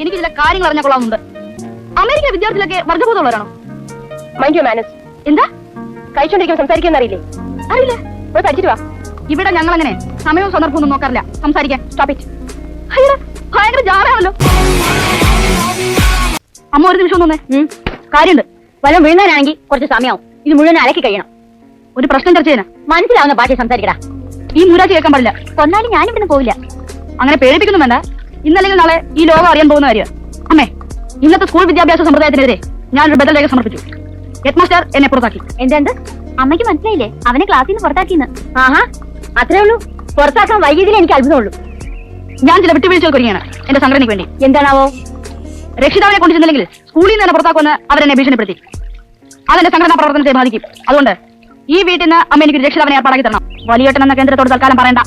എനിക്ക് ചില കാര്യങ്ങൾ അറിഞ്ഞാൽ കൊള്ളാവുന്നുണ്ട് അമേരിക്ക വിദ്യാർത്ഥികളൊക്കെ വർഗബോധമുള്ളവരാണോ? മൈൻഡ് യു മാനസ് എന്താ? കഴിച്ചോണ്ടിരിക്കുമ്പോൾ സംസാരിക്കാൻ അറിയില്ലേ? അറിയില്ല. പോയി പഠിച്ചിട്ട് വാ. ഇവിടെ ഞങ്ങൾ അങ്ങനെ സമയവും സന്ദർഭവും ഒന്നും നോക്കാറില്ല. സംസാരിക്കാൻ. സ്റ്റോപ്പ് ഇറ്റ് അയ്യോ ഭയങ്കര ജാറാണല്ലോ അമ്മ ഒരു നിമിഷം തോന്നേ കാര്യമുണ്ട്. വല്ലതും വീഴുന്നതിനാണെങ്കിൽ കുറച്ച് സമയമാവും ഇത് മുഴുവൻ അലക്കി കഴിയണം. ഒരു പ്രശ്നം ചർച്ച ചെയ്യാൻ മനസ്സിലാവുന്ന ഭാഷ സംസാരിക്കടാ. ഈ മൂരാജ് കേൾക്കാൻ പാടില്ല. കൊന്നാലും ഞാനിവിടെ പോവില്ല. അങ്ങനെ പേടിപ്പിക്കുന്നു വേണ്ട. ഇന്നല്ലെങ്കിൽ നാളെ ഈ ലോകം അറിയാൻ പോകുന്ന കാര്യം. അമ്മേ ഇന്നത്തെ സ്കൂൾ വിദ്യാഭ്യാസ സമ്പ്രദായത്തിനെതിരെ ഞാനൊരു ബദൽ രേഖ സമർപ്പിച്ചു. ഹെഡ് മാസ്റ്റർ എന്നെ പുറത്താക്കി. എന്തെന്ത് അമ്മയ്ക്ക് മനസ്സിലായില്ലേ? അവനെ ക്ലാസ്സിൽ നിന്ന് പുറത്താക്കിന്ന് ആഹാ അത്രേ ഉള്ളൂ. പുറത്താക്കാൻ വൈകിയതിൽ എനിക്ക് അത്ഭുതമുള്ളൂ. ഞാൻ ചില വിട്ടുവീഴ്ചകൾ ഒരുങ്ങിയാണ് എന്റെ സംഘടനയ്ക്ക് വേണ്ടി. എന്താണാവോ? രക്ഷിതാവിനെ കൊണ്ടു ചെന്നില്ലെങ്കിൽ സ്കൂളിൽ നിന്ന് തന്നെ പുറത്താക്കുമെന്ന് അവരെന്നെ ഭീഷണിപ്പെടുത്തി. അതെന്റെ സംഘടനാ പ്രവർത്തനത്തെ ബാധിക്കും. അതുകൊണ്ട് ഈ വീട്ടിൽ നിന്ന് അമ്മ എനിക്ക് രക്ഷിതാവിനെ ഏർപ്പാടാക്കി തരണം. വലിയേട്ടൻ എന്ന കേന്ദ്രത്തോട് തൽക്കാലം പറയണ്ട.